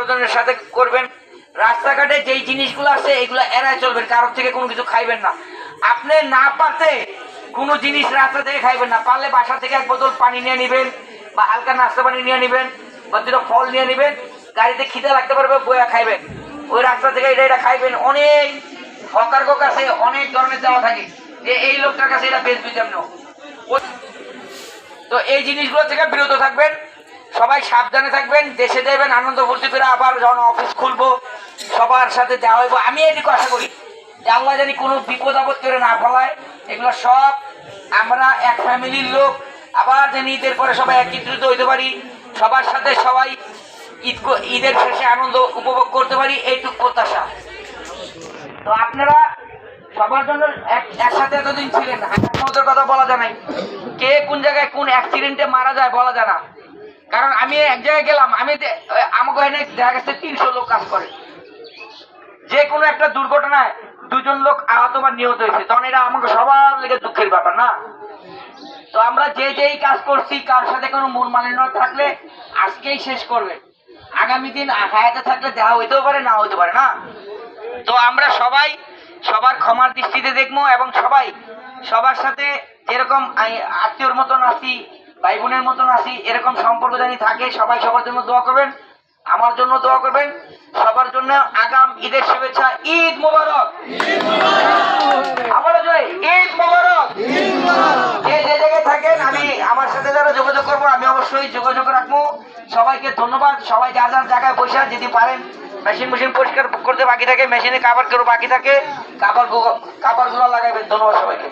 স্বজনের সাথে করবেন। রাস্তাঘাটে যেই জিনিসগুলো আছে, এগুলো এড়ায় চলবেন, কারোর থেকে কোনো কিছু খাইবেন না। আপনি না পারতে কোনো জিনিস রাস্তা থেকে খাইবেন না। পারলে বাসা থেকে এক বোতল পানি নিয়ে নেবেন বা হালকা নাস্তা পানি নিয়ে নেবেন বা দুটো ফল নিয়ে নেবেন। গাড়িতে খিদে লাগতে পারবে, বয়া খাইবেন। ওই রাস্তা থেকে এটা এটা খাইবেন। অনেক হকার কাছে অনেক ধরনের দেওয়া থাকে। যে এই লোকটার কাছে এটা বেশ বিজাম তো এই জিনিসগুলো থেকে বিরত থাকবেন। সবাই সাবধানে থাকবেন, দেশে যাবেন আনন্দ ফুর্তি করে আবার যখন অফিস খুলবো, সবার সাথে দেওয়া হইব। আমি এটুকু আশা করি, আল্লাহ জানি কোনো বিপদ আপদ করে না ফলায়। এগুলো সব আমরা এক ফ্যামিলির লোক। আবার যেন ঈদের পরে সবাই একত্রিত হইতে পারি, সবার সাথে সবাই ঈদ ঈদের শেষে আনন্দ উপভোগ করতে পারি, এইটুকু প্রত্যাশা। তো আপনারা সবার জন্য এক- একসাথে এতদিন ছিলেন কথা বলা যায় নাই। কে কোন জায়গায় কোন অ্যাক্সিডেন্টে মারা যায় বলা যায় না। কারণ আমি এক জায়গায় গেলাম, আমি আমাকে এখানে দেখা গেছে তিনশো লোক কাজ করে। যে কোনো একটা দুর্ঘটনায় দুজন লোক আহত বা নিহত হয়েছে, তখন এটা আমাকে সবার লেগে দুঃখের ব্যাপার, না? তো আমরা যে যেই কাজ করছি কার সাথে কোনো মন মালিন্য থাকলে আজকেই শেষ করবে। আগামী দিন হায়াতে থাকলে দেখা হইতেও পারে, না হইতে পারে, না? তো আমরা সবাই সবার ক্ষমার দৃষ্টিতে দেখব এবং সবাই সবার সাথে যেরকম আত্মীয়র মতন আসি ভাই বোনের মতন আসি এরকম সম্পর্ক জানি থাকে, সবাই সবার জন্য দোয়া করবেন। আমার জন্য দোয়া করবেন। সবার জন্য আগাম ঈদের শুভেচ্ছা, ঈদ মোবারক। আমার জন্য ঈদ মোবারক। যে যে জায়গায় থাকেন, আমি আমার সাথে যারা যোগাযোগ করব, আমি অবশ্যই যোগাযোগ রাখব। সবাইকে ধন্যবাদ। সবাই যার যার জায়গায় বসে যদি পারেন মেশিন মেশিন পরিষ্কার করতে বাকি থাকে মেশিনে কাবার করে বাকি থাকে কাপড় কাপড়গুলো লাগাইবেন ধন্যবাদ সবাইকে।